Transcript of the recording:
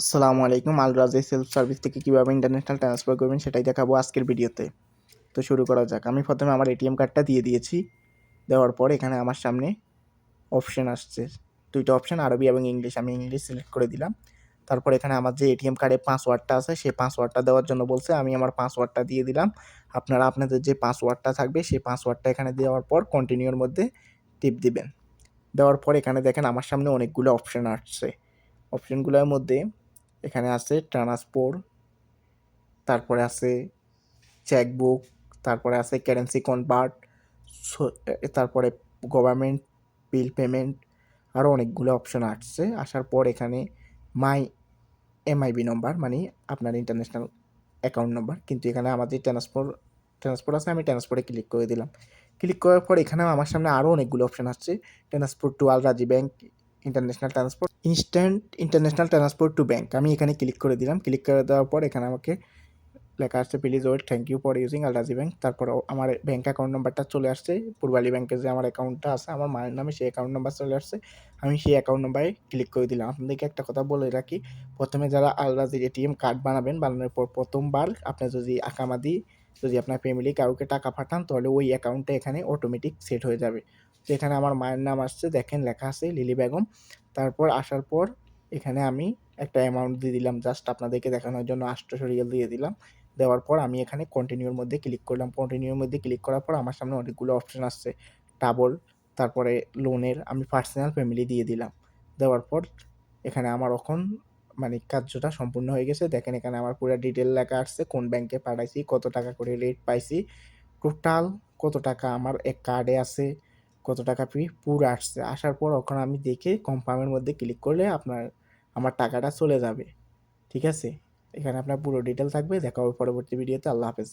আসসালামু আলাইকুম আলরাজে self service থেকে কীভাবে ইন্টারন্যাশনাল ট্রান্সফার করবেন সেটাই দেখাবো আজকের ভিডিওতে। তো শুরু করা যাক। আমি প্রথমে আমার এটিএম কার্ডটা দিয়ে দিয়েছি। দেওয়ার পর এখানে আমার সামনে অপশান আসছে। দুইটা অপশান আরবি এবং ইংলিশ। আমি ইংলিশ সিলেক্ট করে দিলাম। তারপর এখানে আমার যে এটিএম কার্ডে পাসওয়ার্ডটা আছে, সেই পাসওয়ার্ডটা দেওয়ার জন্য বলছে, আমি আমার পাসওয়ার্ডটা দিয়ে দিলাম। আপনারা আপনাদের যে পাসওয়ার্ডটা থাকবে, সেই পাসওয়ার্ডটা এখানে দেওয়ার পর কন্টিনিউর মধ্যে টিপ দিবেন। দেওয়ার পর এখানে দেখেন আমার সামনে অনেকগুলো অপশান আসছে। অপশানগুলোর মধ্যে এখানে আছে ট্রান্সপোর্ট, তারপরে আছে চেকবুক, তারপরে আছে কারেন্সি কনভার্ট তারপরে গভর্নমেন্ট বিল পেমেন্ট আরও অনেকগুলো অপশন আসছে। আসার পর এখানে মাই এমআইবি নম্বর মানে আপনার ইন্টারন্যাশনাল অ্যাকাউন্ট নম্বর, কিন্তু এখানে আমাদের ট্রান্সপোর্ট ট্রান্সপোর্ট আছে, আমি ট্রান্সপোর্টে ক্লিক করে দিলাম। ক্লিক করার পর এখানেও আমার সামনে আরও অনেকগুলো অপশন আসছে। Transport to Al Rajhi bank international transport instant international transport to bank আমি এখানে ক্লিক করে দিলাম। ক্লিক করে দেওয়ার পর এখানে আমাকে লেখা আসছে please wait thank you for using Al Rajhi bank তারপর আমার ব্যাঙ্ক অ্যাকাউন্ট নাম্বারটা চলে আসছে। পূর্বালী ব্যাংকের যে আমার অ্যাকাউন্টটা আছে, আমার মায়ের নামে সেই অ্যাকাউন্ট নাম্বার চলে আসছে। আমি সেই অ্যাকাউন্ট নাম্বারে ক্লিক করে দিলাম। আপনাদেরকে একটা কথা বলে রাখি। প্রথমে যারা আলরাজির এটিএম কার্ড বানাবেন, বানানোর পর প্রথমবার আপনি যদি আকামাদি যদি আপনার ফ্যামিলি কাউকে টাকা পাঠান, তাহলে ওই অ্যাকাউন্টে এখানে অটোমেটিক সেট হয়ে যাবে। তো এখানে আমার মায়ের নাম আসছে, দেখেন লেখা আছে লিলি বেগম। তারপর আসার পর এখানে আমি একটা অ্যামাউন্ট দিয়ে দিলাম জাস্ট আপনাদেরকে দেখানোর জন্য আটশোশো রিয়াল দিয়ে দিলাম। দেওয়ার পর আমি এখানে কন্টিনিউর মধ্যে ক্লিক করলাম। কন্টিনিউর মধ্যে ক্লিক করার পর আমার সামনে অনেকগুলো অপশান আসছে। ডাবল তারপরে লোনের আমি পার্সোনাল ফ্যামিলি দিয়ে দিলাম। দেওয়ার পর এখানে আমার এখন মানে কার্যটা সম্পূর্ণ হয়ে গেছে। দেখেন এখানে আমার পুরো ডিটেল লেখা আসছে, কোন ব্যাংকে পাঠাইছি, কত টাকা করে রেট পাইছি। টোটাল কত টাকা আমার এক কার্ডে আছে, কত টাকা ফি পুরো আসছে। আসার পর ওখানে আমি দেখে কনফার্মের মধ্যে ক্লিক করলে আপনার, আমার টাকাটা চলে যাবে। ঠিক আছে? এখানে আপনার পুরো ডিটেল থাকবে, দেখা পরবর্তী ভিডিওতে আল্লাহ হাফেজ।